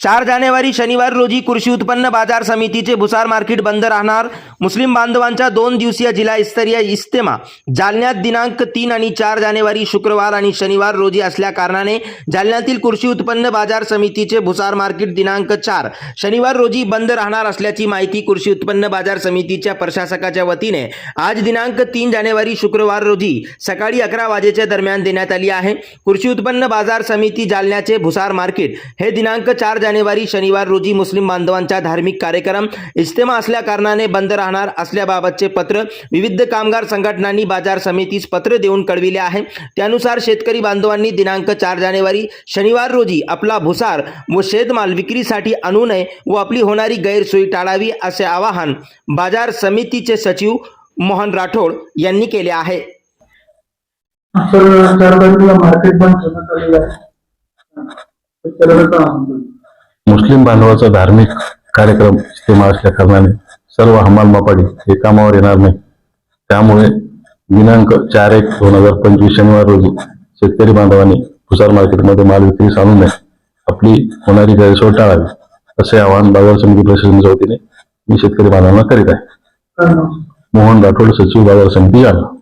चार जानेवारी शनिवार रोजी कृषी उत्पन्न बाजार समितीचे भुसार मार्केट बंद राहणार. मुस्लिम बांधवांच्या दोन दिवसीय जिल्हास्तरीय इस्तेमा. जालन्यात दिनांक तीन आणि चार जानेवारी शुक्रवार आणि शनिवार रोजी असल्या कारणाने जालन्यातील कृषी उत्पन्न बाजार समितीचे भुसार मार्केट दिनांक चार. शनिवार रोजी बंद राहणार असल्याची माहिती कृषी उत्पन्न बाजार समितीच्या प्रशासकाच्या वतीने आज दिनांक तीन जानेवारी शुक्रवार रोजी सकाळी अकरा वाजेच्या दरम्यान देण्यात आली आहे. कृषी उत्पन्न बाजार समिती जालन्याचे भुसार मार्केट हे दिनांक चार जानेवारी शनिवार रोजी मुस्लिम बांधवांचा धार्मिक कार्यक्रम इस्तेमा असल्या कारणाने बंद राहणार असल्याबाबतचे पत्र विविध कामगार संघटनांनी बाजार समितीस पत्र देऊन कळविले आहे. त्यानुसार शेतकरी बांधवांनी दिनांक चार जानेवारी शनिवार रोजी आपला भुसार व शेतमाल विक्रीसाठी आणू नये व आपली होणारी गैरसोयी टाळावी असे आवाहन बाजार समितीचे सचिव मोहन राठोड यांनी केले आहे. सर चार तारखेला मार्केट बंद मुस्लिम बांधवाचा धार्मिक कार्यक्रम इस्तेमा असल्या कारणाने सर्व हमाल मापाडी हे कामावर येणार नाही. त्यामुळे दिनांक चार एक दोन हजार पंचवीस शनिवार रोजी शेतकरी बांधवांनी भुसार मार्केटमध्ये माल विक्रीस आणू नये. आपली होणारी गैरसोय टाळावी असे आवाहन बाजार समिती प्रशासनाच्या वतीने मी शेतकरी बांधवांना करीत आहे? मोहन राठोड सचिव बाजार समिती जालना.